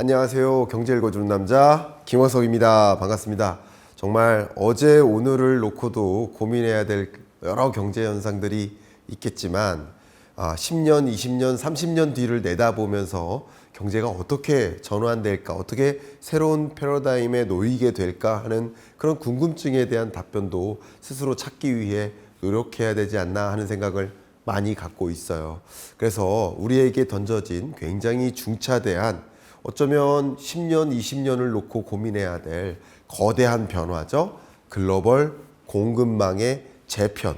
안녕하세요. 경제 읽어주는 남자 김원석입니다. 반갑습니다. 정말 어제 오늘을 놓고도 고민해야 될 여러 경제 현상들이 있겠지만 아, 10년, 20년, 30년 뒤를 내다보면서 경제가 어떻게 전환될까, 어떻게 새로운 패러다임에 놓이게 될까 하는 그런 궁금증에 대한 답변도 스스로 찾기 위해 노력해야 되지 않나 하는 생각을 많이 갖고 있어요. 그래서 우리에게 던져진 굉장히 중차대한 어쩌면 10년, 20년을 놓고 고민해야 될 거대한 변화죠. 글로벌 공급망의 재편.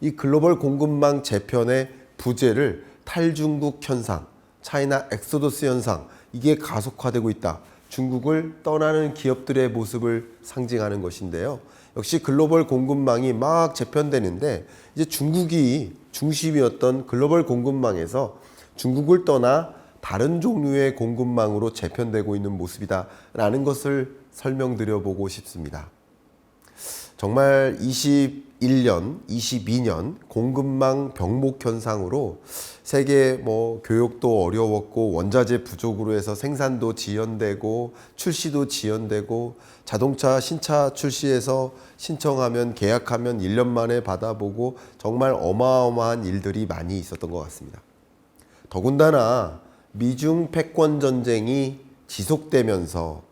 이 글로벌 공급망 재편의 부재를 탈중국 현상, 차이나 엑소더스 현상, 이게 가속화되고 있다. 중국을 떠나는 기업들의 모습을 상징하는 것인데요. 역시 글로벌 공급망이 막 재편되는데 이제 중국이 중심이었던 글로벌 공급망에서 중국을 떠나 다른 종류의 공급망으로 재편되고 있는 모습이다라는 것을 설명드려 보고 싶습니다. 정말 21년, 22년 공급망 병목 현상으로 세계 뭐 교육도 어려웠고 원자재 부족으로 해서 생산도 지연되고 출시도 지연되고 자동차 신차 출시해서 신청하면 계약하면 1년 만에 받아보고 정말 어마어마한 일들이 많이 있었던 것 같습니다. 더군다나 미중 패권 전쟁이 지속되면서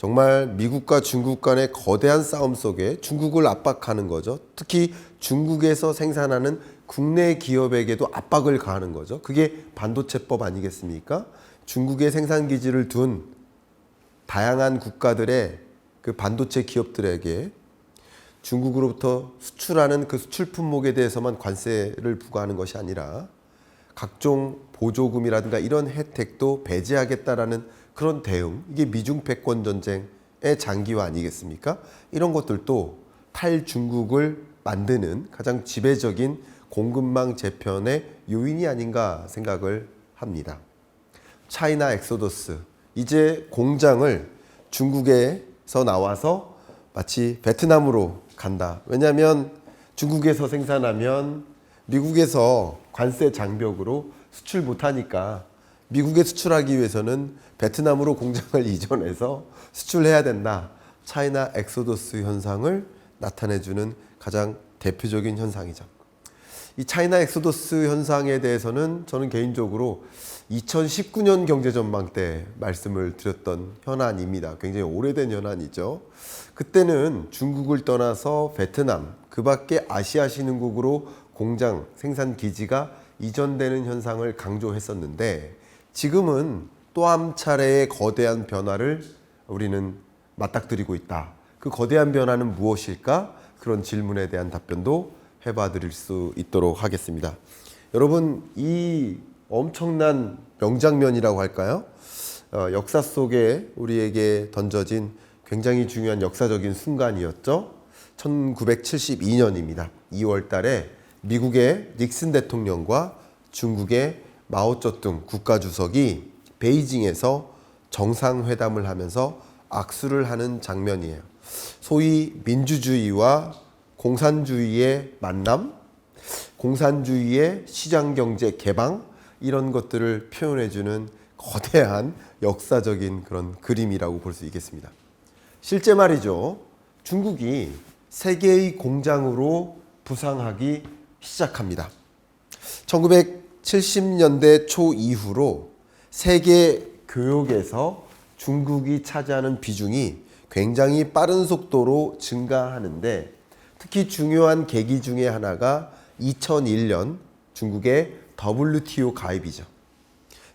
정말 미국과 중국 간의 거대한 싸움 속에 중국을 압박하는 거죠. 특히 중국에서 생산하는 국내 기업에게도 압박을 가하는 거죠. 그게 반도체법 아니겠습니까? 중국의 생산 기지를 둔 다양한 국가들의 그 반도체 기업들에게 중국으로부터 수출하는 그 수출 품목에 대해서만 관세를 부과하는 것이 아니라 각종 보조금이라든가 이런 혜택도 배제하겠다라는 그런 대응 이게 미중 패권 전쟁의 장기화 아니겠습니까? 이런 것들도 탈중국을 만드는 가장 지배적인 공급망 재편의 요인이 아닌가 생각을 합니다. 차이나 엑소더스 이제 공장을 중국에서 나와서 마치 베트남으로 간다. 왜냐하면 중국에서 생산하면 미국에서 관세 장벽으로 수출 못하니까 미국에 수출하기 위해서는 베트남으로 공장을 이전해서 수출해야 된다. 차이나 엑소더스 현상을 나타내주는 가장 대표적인 현상이죠. 이 차이나 엑소더스 현상에 대해서는 저는 개인적으로 2019년 경제 전망 때 말씀을 드렸던 현안입니다. 굉장히 오래된 현안이죠. 그때는 중국을 떠나서 베트남, 그 밖에 아시아 신흥국으로 공장 생산 기지가 이전되는 현상을 강조했었는데 지금은 또 한 차례의 거대한 변화를 우리는 맞닥뜨리고 있다. 그 거대한 변화는 무엇일까? 그런 질문에 대한 답변도 해봐 드릴 수 있도록 하겠습니다. 여러분, 이 엄청난 명장면이라고 할까요? 어, 역사 속에 우리에게 던져진 굉장히 중요한 역사적인 순간이었죠. 1972년입니다. 2월 달에 미국의 닉슨 대통령과 중국의 마오쩌둥 국가주석이 베이징에서 정상회담을 하면서 악수를 하는 장면이에요. 소위 민주주의와 공산주의의 만남, 공산주의의 시장경제 개방, 이런 것들을 표현해주는 거대한 역사적인 그런 그림이라고 볼 수 있겠습니다. 실제 말이죠. 중국이 세계의 공장으로 부상하기 시작합니다. 1970년대 초 이후로 세계 교역에서 중국이 차지하는 비중이 굉장히 빠른 속도로 증가하는데 특히 중요한 계기 중에 하나가 2001년 중국의 WTO 가입이죠.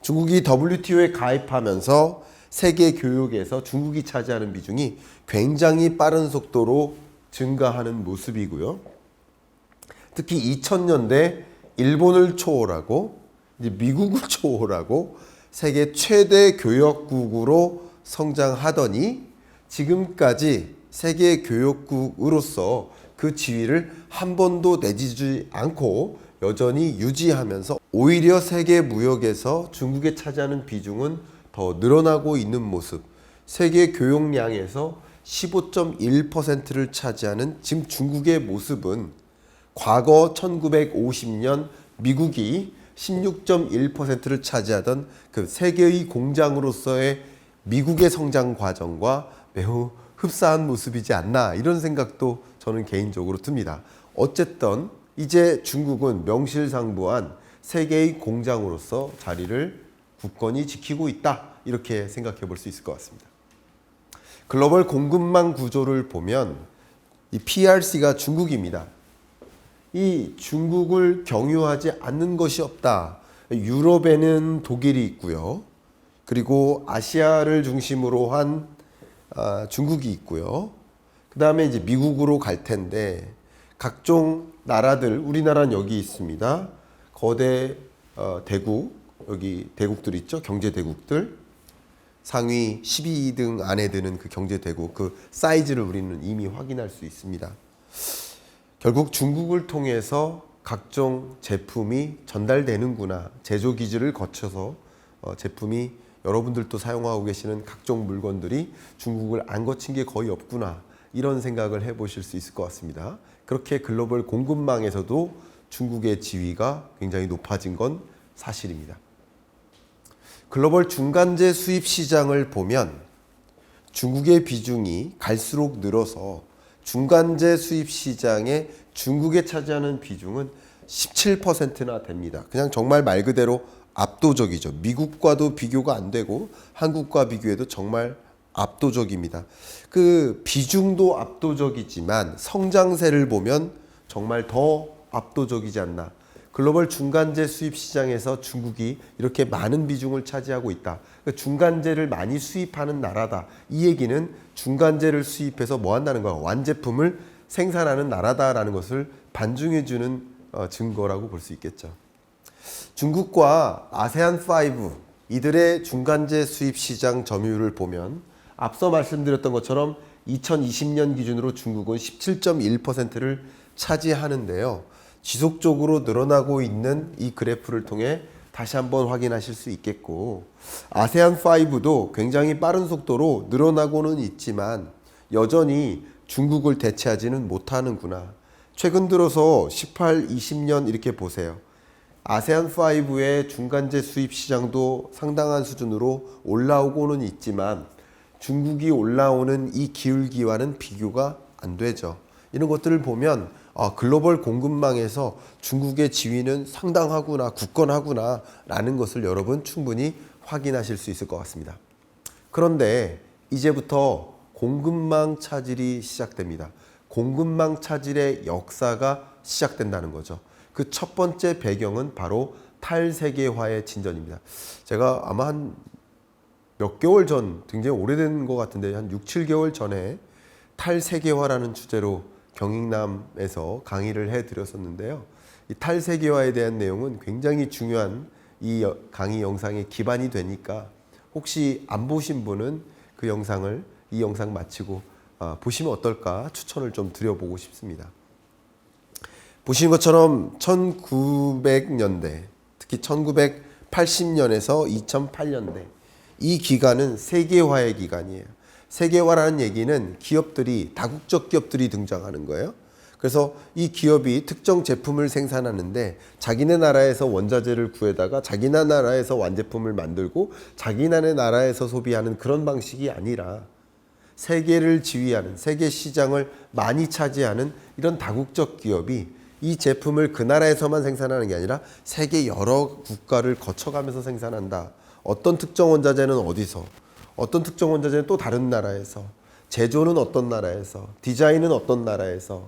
중국이 WTO에 가입하면서 세계 교역에서 중국이 차지하는 비중이 굉장히 빠른 속도로 증가하는 모습이고요. 특히 2000년대 일본을 초월하고 미국을 초월하고 세계 최대 교역국으로 성장하더니 지금까지 세계 교역국으로서 그 지위를 한 번도 내주지 않고 여전히 유지하면서 오히려 세계 무역에서 중국에 차지하는 비중은 더 늘어나고 있는 모습. 세계 교역량에서 15.1%를 차지하는 지금 중국의 모습은 과거 1950년 미국이 16.1%를 차지하던 그 세계의 공장으로서의 미국의 성장 과정과 매우 흡사한 모습이지 않나 이런 생각도 저는 개인적으로 듭니다. 어쨌든 이제 중국은 명실상부한 세계의 공장으로서 자리를 굳건히 지키고 있다 이렇게 생각해 볼 수 있을 것 같습니다. 글로벌 공급망 구조를 보면 이 PRC가 중국입니다. 이 중국을 경유하지 않는 것이 없다. 유럽에는 독일이 있고요. 그리고 아시아를 중심으로 한 아, 중국이 있고요. 그 다음에 이제 미국으로 갈 텐데 각종 나라들 우리나라는 여기 있습니다. 거대 어, 대국 여기 대국들 있죠. 경제 대국들 상위 12등 안에 드는 그 경제 대국 그 사이즈를 우리는 이미 확인할 수 있습니다. 결국 중국을 통해서 각종 제품이 전달되는구나 제조 기지를 거쳐서 어, 제품이 여러분들도 사용하고 계시는 각종 물건들이 중국을 안 거친 게 거의 없구나 이런 생각을 해 보실 수 있을 것 같습니다. 그렇게 글로벌 공급망에서도 중국의 지위가 굉장히 높아진 건 사실입니다. 글로벌 중간재 수입 시장을 보면 중국의 비중이 갈수록 늘어서 중간재 수입 시장에 중국에 차지하는 비중은 17%나 됩니다. 그냥 정말 말 그대로 압도적이죠. 미국과도 비교가 안 되고 한국과 비교해도 정말 압도적입니다. 그 비중도 압도적이지만 성장세를 보면 정말 더 압도적이지 않나. 글로벌 중간재 수입 시장에서 중국이 이렇게 많은 비중을 차지하고 있다. 그러니까 중간재를 많이 수입하는 나라다. 이 얘기는 중간재를 수입해서 뭐 한다는 거야? 완제품을 생산하는 나라다라는 것을 반증해 주는 어, 증거라고 볼 수 있겠죠. 중국과 아세안 5 이들의 중간재 수입 시장 점유율을 보면 앞서 말씀드렸던 것처럼 2020년 기준으로 중국은 17.1%를 차지하는데요. 지속적으로 늘어나고 있는 이 그래프를 통해 다시 한번 확인하실 수 있겠고 아세안 5도 굉장히 빠른 속도로 늘어나고는 있지만 여전히 중국을 대체하지는 못하는구나. 최근 들어서 18, 20년 이렇게 보세요. 아세안 5의 중간재 수입 시장도 상당한 수준으로 올라오고는 있지만 중국이 올라오는 이 기울기와는 비교가 안 되죠. 이런 것들을 보면 아, 글로벌 공급망에서 중국의 지위는 상당하구나, 굳건하구나 라는 것을 여러분 충분히 확인하실 수 있을 것 같습니다. 그런데 이제부터 공급망 차질이 시작됩니다. 공급망 차질의 역사가 시작된다는 거죠. 그 첫 번째 배경은 바로 탈세계화의 진전입니다. 제가 아마 한 몇 개월 전, 굉장히 오래된 것 같은데 한 6, 7개월 전에 탈세계화라는 주제로 경익남에서 강의를 해드렸었는데요. 이 탈세계화에 대한 내용은 굉장히 중요한 이 강의 영상의 기반이 되니까 혹시 안 보신 분은 그 영상을 이 영상 마치고 아, 보시면 어떨까 추천을 좀 드려보고 싶습니다. 보시는 것처럼 1900년대, 특히 1980년에서 2008년대 이 기간은 세계화의 기간이에요. 세계화라는 얘기는 기업들이 다국적 기업들이 등장하는 거예요. 그래서 이 기업이 특정 제품을 생산하는데 자기네 나라에서 원자재를 구해다가 자기네 나라에서 완제품을 만들고 자기네 나라에서 소비하는 그런 방식이 아니라 세계를 지휘하는 세계 시장을 많이 차지하는 이런 다국적 기업이 이 제품을 그 나라에서만 생산하는 게 아니라 세계 여러 국가를 거쳐가면서 생산한다. 어떤 특정 원자재는 어디서, 어떤 특정 원자재는 또 다른 나라에서, 제조는 어떤 나라에서, 디자인은 어떤 나라에서,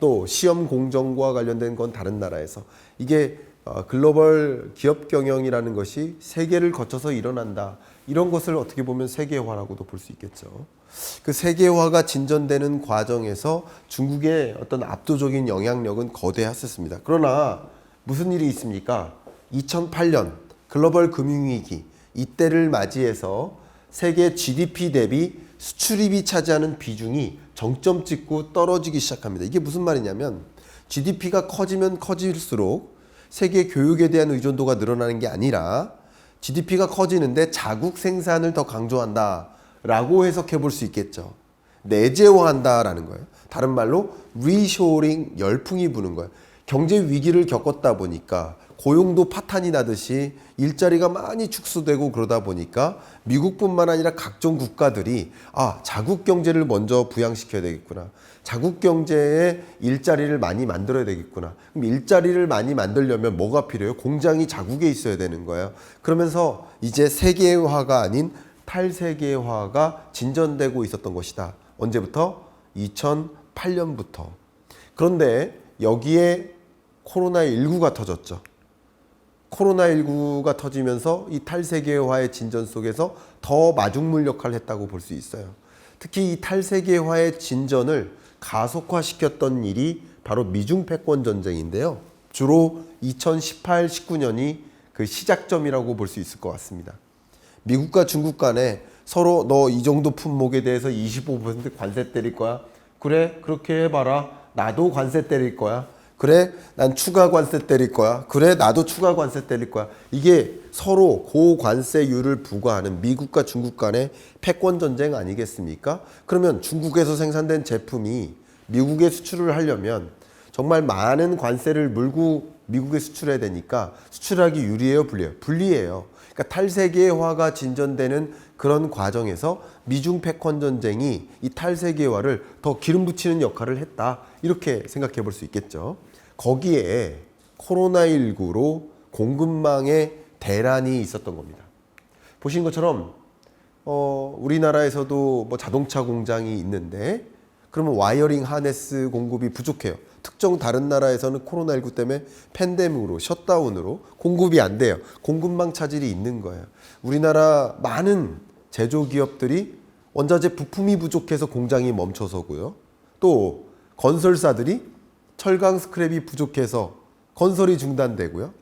또 시험 공정과 관련된 건 다른 나라에서 이게 어, 글로벌 기업 경영이라는 것이 세계를 거쳐서 일어난다. 이런 것을 어떻게 보면 세계화라고도 볼 수 있겠죠. 그 세계화가 진전되는 과정에서 중국의 어떤 압도적인 영향력은 거대했었습니다. 그러나 무슨 일이 있습니까? 2008년 글로벌 금융위기 이때를 맞이해서 세계 GDP 대비 수출입이 차지하는 비중이 정점 찍고 떨어지기 시작합니다. 이게 무슨 말이냐면 GDP가 커지면 커질수록 세계 교육에 대한 의존도가 늘어나는 게 아니라 GDP가 커지는데 자국 생산을 더 강조한다 라고 해석해 볼 수 있겠죠. 내재화한다 라는 거예요. 다른 말로 리쇼링 열풍이 부는 거예요. 경제 위기를 겪었다 보니까 고용도 파탄이 나듯이 일자리가 많이 축소되고 그러다 보니까 미국뿐만 아니라 각종 국가들이 아 자국 경제를 먼저 부양시켜야 되겠구나. 자국 경제에 일자리를 많이 만들어야 되겠구나. 그럼 일자리를 많이 만들려면 뭐가 필요해요? 공장이 자국에 있어야 되는 거예요. 그러면서 이제 세계화가 아닌 탈세계화가 진전되고 있었던 것이다. 언제부터? 2008년부터. 그런데 여기에 코로나19가 터졌죠. 코로나19가 터지면서 이 탈세계화의 진전 속에서 더 마중물 역할을 했다고 볼 수 있어요. 특히 이 탈세계화의 진전을 가속화시켰던 일이 바로 미중 패권 전쟁인데요. 주로 2018, 19년이 그 시작점이라고 볼 수 있을 것 같습니다. 미국과 중국 간에 서로 너 이 정도 품목에 대해서 25% 관세 때릴 거야. 그래, 그렇게 해봐라. 나도 관세 때릴 거야. 그래, 난 추가 관세 때릴 거야. 그래, 나도 추가 관세 때릴 거야. 이게 서로 고관세율을 부과하는 미국과 중국 간의 패권 전쟁 아니겠습니까? 그러면 중국에서 생산된 제품이 미국에 수출을 하려면 정말 많은 관세를 물고 미국에 수출해야 되니까 수출하기 유리해요, 불리해요? 불리해요. 그러니까 탈세계화가 진전되는 그런 과정에서 미중 패권 전쟁이 이 탈세계화를 더 기름 붙이는 역할을 했다. 이렇게 생각해 볼 수 있겠죠. 거기에 코로나19로 공급망에 대란이 있었던 겁니다. 보신 것처럼 어, 우리나라에서도 뭐 자동차 공장이 있는데 그러면 와이어링 하네스 공급이 부족해요. 특정 다른 나라에서는 코로나19 때문에 팬데믹으로 셧다운으로 공급이 안 돼요. 공급망 차질이 있는 거예요. 우리나라 많은 제조 기업들이 원자재 부품이 부족해서 공장이 멈춰서고요. 또 건설사들이 철강 스크랩이 부족해서 건설이 중단되고요.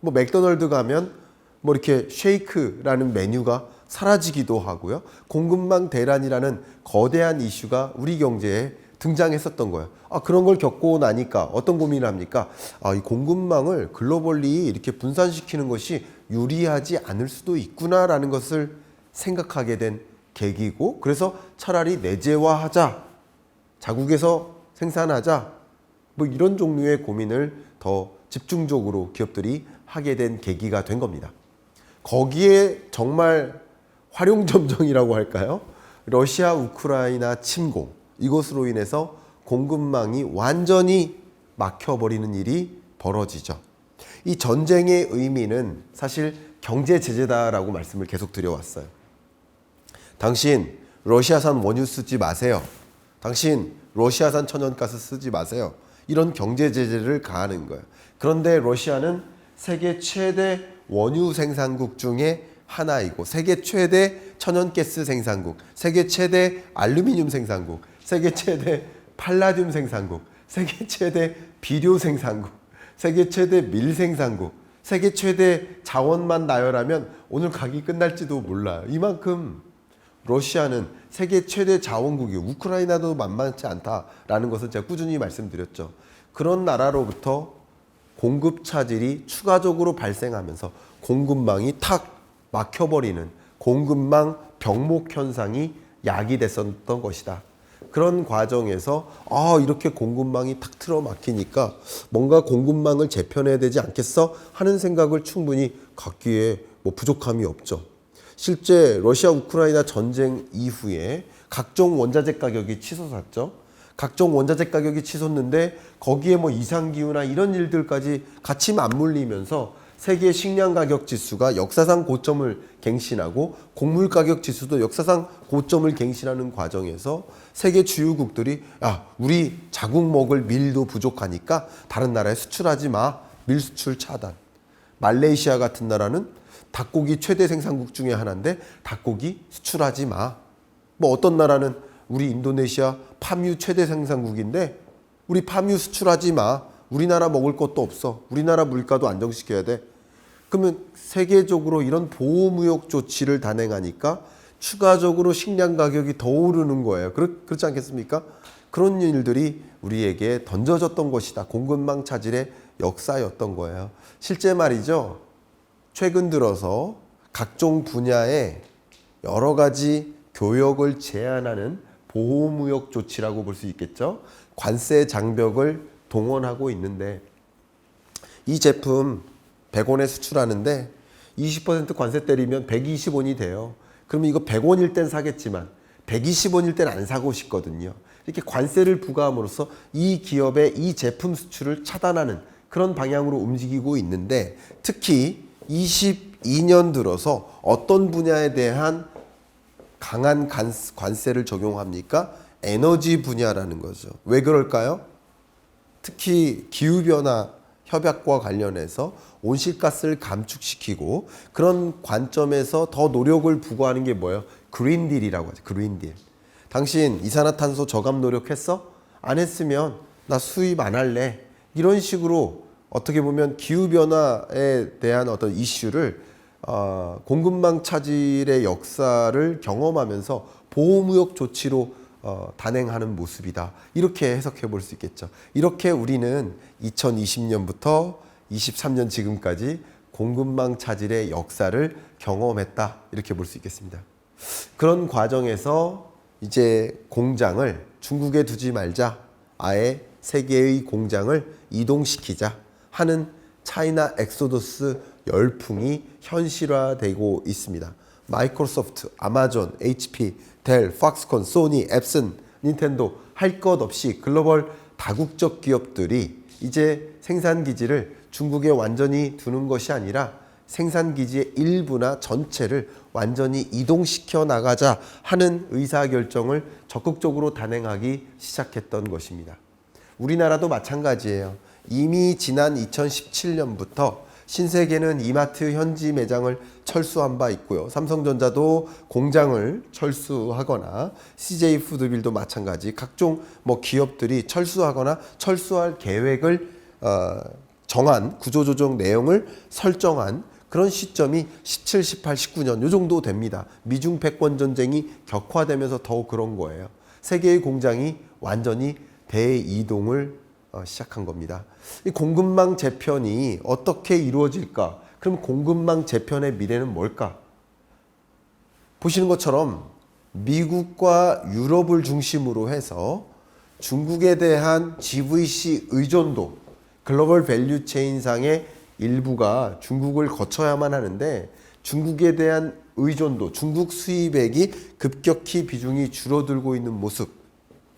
뭐 맥도날드 가면 뭐 이렇게 쉐이크라는 메뉴가 사라지기도 하고요. 공급망 대란이라는 거대한 이슈가 우리 경제에 등장했었던 거예요. 아, 그런 걸 겪고 나니까 어떤 고민을 합니까? 아, 이 공급망을 글로벌리 이렇게 분산시키는 것이 유리하지 않을 수도 있구나라는 것을 생각하게 된 계기고, 그래서 차라리 내재화하자, 자국에서 생산하자, 뭐 이런 종류의 고민을 더 집중적으로 기업들이 하게 된 계기가 된 겁니다. 거기에 정말 활용점정이라고 할까요? 러시아 우크라이나 침공 이것으로 인해서 공급망이 완전히 막혀버리는 일이 벌어지죠. 이 전쟁의 의미는 사실 경제 제재다라고 말씀을 계속 드려왔어요. 당신 러시아산 원유 쓰지 마세요. 당신 러시아산 천연가스 쓰지 마세요. 이런 경제 제재를 가하는 거예요. 그런데 러시아는 세계 최대 원유 생산국 중에 하나이고 세계 최대 천연가스 생산국, 세계 최대 알루미늄 생산국, 세계 최대 팔라듐 생산국, 세계 최대 비료 생산국, 세계 최대 밀 생산국, 세계 최대 자원만 나열하면 오늘 각이 끝날지도 몰라요. 이만큼 러시아는 세계 최대 자원국이 우크라이나도 만만치 않다라는 것을 제가 꾸준히 말씀드렸죠. 그런 나라로부터 공급 차질이 추가적으로 발생하면서 공급망이 탁 막혀버리는 공급망 병목 현상이 야기됐었던 것이다. 그런 과정에서 아 이렇게 공급망이 탁 틀어 막히니까 뭔가 공급망을 재편해야 되지 않겠어 하는 생각을 충분히 갖기에 뭐 부족함이 없죠. 실제 러시아 우크라이나 전쟁 이후에 각종 원자재 가격이 치솟았죠. 각종 원자재 가격이 치솟는데 거기에 뭐 이상 기후나 이런 일들까지 같이 맞물리면서 세계 식량 가격 지수가 역사상 고점을 갱신하고 곡물 가격 지수도 역사상 고점을 갱신하는 과정에서 세계 주요국들이 야 우리 자국 먹을 밀도 부족하니까 다른 나라에 수출하지 마 밀 수출 차단. 말레이시아 같은 나라는 닭고기 최대 생산국 중에 하나인데 닭고기 수출하지 마. 뭐 어떤 나라는 우리 인도네시아 파뮤 최대 생산국인데 우리 파뮤 수출하지 마. 우리나라 먹을 것도 없어. 우리나라 물가도 안정시켜야 돼. 그러면 세계적으로 이런 보호무역 조치를 단행하니까 추가적으로 식량 가격이 더 오르는 거예요. 그렇, 그렇지 않겠습니까? 그런 일들이 우리에게 던져졌던 것이다. 공급망 차질의 역사였던 거예요. 실제 말이죠. 최근 들어서 각종 분야에 여러 가지 교역을 제한하는 보호무역 조치라고 볼 수 있겠죠. 관세 장벽을 동원하고 있는데 이 제품 100원에 수출하는데 20% 관세 때리면 120원이 돼요. 그러면 이거 100원일 땐 사겠지만 120원일 땐 안 사고 싶거든요. 이렇게 관세를 부과함으로써 이 기업의 이 제품 수출을 차단하는 그런 방향으로 움직이고 있는데 특히 22년 들어서 어떤 분야에 대한 강한 간- 관세를 적용합니까? 에너지 분야라는 거죠. 왜 그럴까요? 특히 기후변화 협약과 관련해서 온실가스를 감축시키고 그런 관점에서 더 노력을 부과하는 게 뭐예요? 그린딜이라고 하죠. 그린딜. 당신 이산화탄소 저감 노력했어? 안 했으면 나 수입 안 할래. 이런 식으로 어떻게 보면 기후 변화에 대한 어떤 이슈를 어, 공급망 차질의 역사를 경험하면서 보호무역 조치로 어, 단행하는 모습이다. 이렇게 해석해 볼 수 있겠죠. 이렇게 우리는 2020년부터 23년 지금까지 공급망 차질의 역사를 경험했다. 이렇게 볼 수 있겠습니다. 그런 과정에서 이제 공장을 중국에 두지 말자. 아예 세계의 공장을 이동시키자 하는 차이나 엑소더스 열풍이 현실화되고 있습니다. 마이크로소프트, 아마존, HP, 델, 팍스콘, 소니, 앱슨, 닌텐도 할 것 없이 글로벌 다국적 기업들이 이제 생산 기지를 중국에 완전히 두는 것이 아니라 생산 기지의 일부나 전체를 완전히 이동시켜 나가자 하는 의사 결정을 적극적으로 단행하기 시작했던 것입니다. 우리나라도 마찬가지예요. 이미 지난 2017년부터 신세계는 이마트 현지 매장을 철수한 바 있고요. 삼성전자도 공장을 철수하거나 CJ 푸드빌도 마찬가지 각종 뭐 기업들이 철수하거나 철수할 계획을 어, 정한 구조조정 내용을 설정한 그런 시점이 17, 18, 19년 요 정도 됩니다. 미중 패권 전쟁이 격화되면서 더욱 그런 거예요. 세계의 공장이 완전히 대이동을 어, 시작한 겁니다. 이 공급망 재편이 어떻게 이루어질까? 그럼 공급망 재편의 미래는 뭘까? 보시는 것처럼 미국과 유럽을 중심으로 해서 중국에 대한 GVC 의존도 글로벌 밸류 체인상의 일부가 중국을 거쳐야만 하는데 중국에 대한 의존도, 중국 수입액이 급격히 비중이 줄어들고 있는 모습,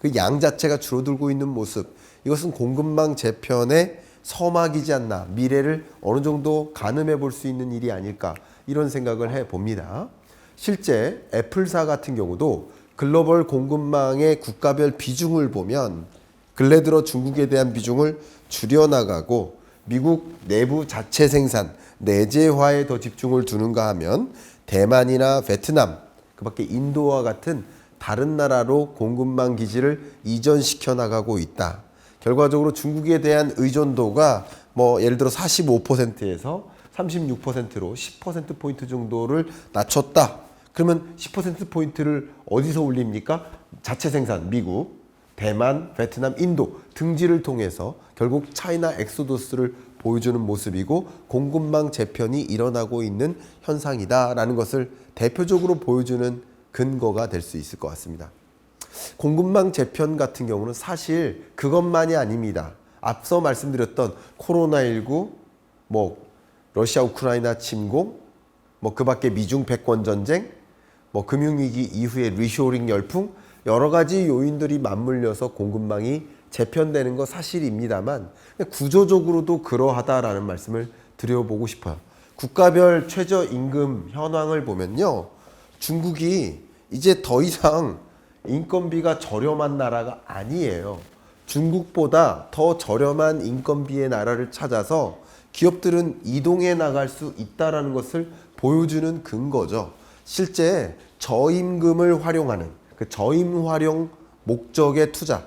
그 양 자체가 줄어들고 있는 모습, 이것은 공급망 재편의 서막이지 않나, 미래를 어느 정도 가늠해 볼 수 있는 일이 아닐까, 이런 생각을 해 봅니다. 실제 애플사 같은 경우도 글로벌 공급망의 국가별 비중을 보면 근래 들어 중국에 대한 비중을 줄여나가고 미국 내부 자체 생산, 내재화에 더 집중을 두는가 하면 대만이나 베트남, 그 밖에 인도와 같은 다른 나라로 공급망 기지를 이전시켜 나가고 있다. 결과적으로 중국에 대한 의존도가 뭐 예를 들어 45%에서 36%로 10% 포인트 정도를 낮췄다. 그러면 10% 포인트를 어디서 올립니까? 자체 생산 미국, 대만, 베트남, 인도 등지를 통해서 결국 차이나 엑소더스를 보여주는 모습이고 공급망 재편이 일어나고 있는 현상이다라는 것을 대표적으로 보여주는 근거가 될 수 있을 것 같습니다. 공급망 재편 같은 경우는 사실 그것만이 아닙니다. 앞서 말씀드렸던 코로나19, 뭐 러시아 우크라이나 침공, 뭐 그밖에 미중 패권 전쟁, 뭐 금융위기 이후의 리쇼링 열풍 여러 가지 요인들이 맞물려서 공급망이 재편되는 거 사실입니다만 구조적으로도 그러하다라는 말씀을 드려보고 싶어요. 국가별 최저 임금 현황을 보면요. 중국이 이제 더 이상 인건비가 저렴한 나라가 아니에요. 중국보다 더 저렴한 인건비의 나라를 찾아서 기업들은 이동해 나갈 수 있다라는 것을 보여주는 근거죠. 실제 저임금을 활용하는 그 저임 활용 목적의 투자,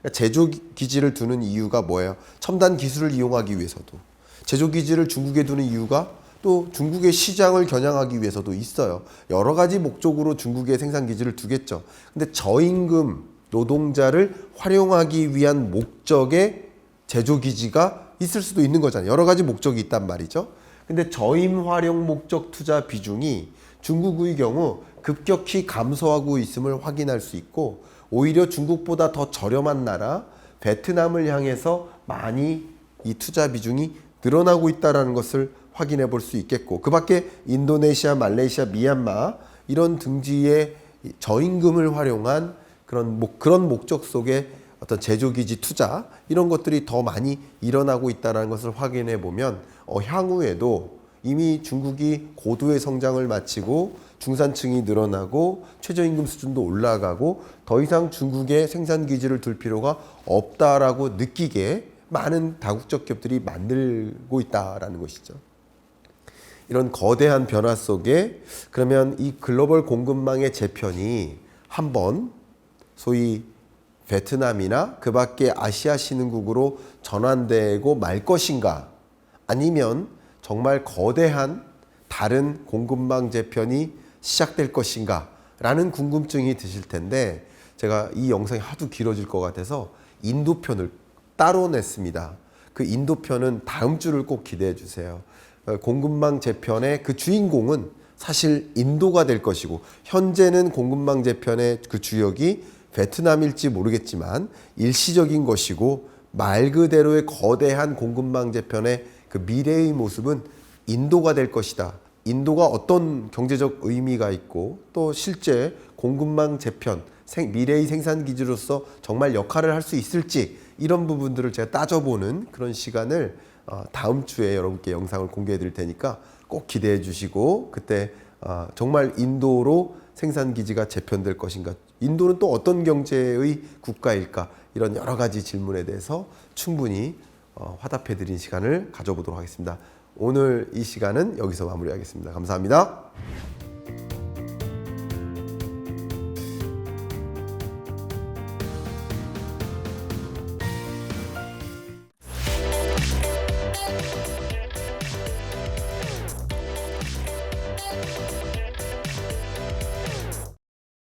그러니까 제조 기지를 두는 이유가 뭐예요? 첨단 기술을 이용하기 위해서도 제조 기지를 중국에 두는 이유가 또 중국의 시장을 겨냥하기 위해서도 있어요. 여러 가지 목적으로 중국에 생산 기지를 두겠죠. 근데 저임금 노동자를 활용하기 위한 목적의 제조 기지가 있을 수도 있는 거잖아요. 여러 가지 목적이 있단 말이죠. 근데 저임 활용 목적 투자 비중이 중국의 경우 급격히 감소하고 있음을 확인할 수 있고 오히려 중국보다 더 저렴한 나라 베트남을 향해서 많이 이 투자 비중이 늘어나고 있다라는 것을 확인해 볼 수 있겠고 그 밖에 인도네시아, 말레이시아, 미얀마 이런 등지의 이 저임금을 활용한 그런 목, 그런 목적 속에 어떤 제조기지 투자 이런 것들이 더 많이 일어나고 있다는 것을 확인해 보면 어, 향후에도 이미 중국이 고도의 성장을 마치고 중산층이 늘어나고 최저임금 수준도 올라가고 더 이상 중국에 생산 기지를 둘 필요가 없다라고 느끼게 많은 다국적 기업들이 만들고 있다라는 것이죠. 이런 거대한 변화 속에 그러면 이 글로벌 공급망의 재편이 한번 소위 베트남이나 그 밖에 아시아 신흥국으로 전환되고 말 것인가 아니면 정말 거대한 다른 공급망 재편이 시작될 것인가 라는 궁금증이 드실 텐데 제가 이 영상이 하도 길어질 것 같아서 인도편을 따로 냈습니다. 그 인도편은 다음 주를 꼭 기대해 주세요. 어, 공급망 재편의 그 주인공은 사실 인도가 될 것이고 현재는 공급망 재편의 그 주역이 베트남일지 모르겠지만 일시적인 것이고 말 그대로의 거대한 공급망 재편의 그 미래의 모습은 인도가 될 것이다. 인도가 어떤 경제적 의미가 있고 또 실제 공급망 재편, 생- 미래의 생산 기지로서 정말 역할을 할 수 있을지 이런 부분들을 제가 따져보는 그런 시간을 어, 다음 주에 여러분께 영상을 공개해 드릴 테니까 꼭 기대해 주시고 그때 어, 정말 인도로 생산 기지가 재편될 것인가 인도는 또 어떤 경제의 국가일까 이런 여러 가지 질문에 대해서 충분히 어, 화답해 드린 시간을 가져보도록 하겠습니다. 오늘 이 시간은 여기서 마무리하겠습니다. 감사합니다.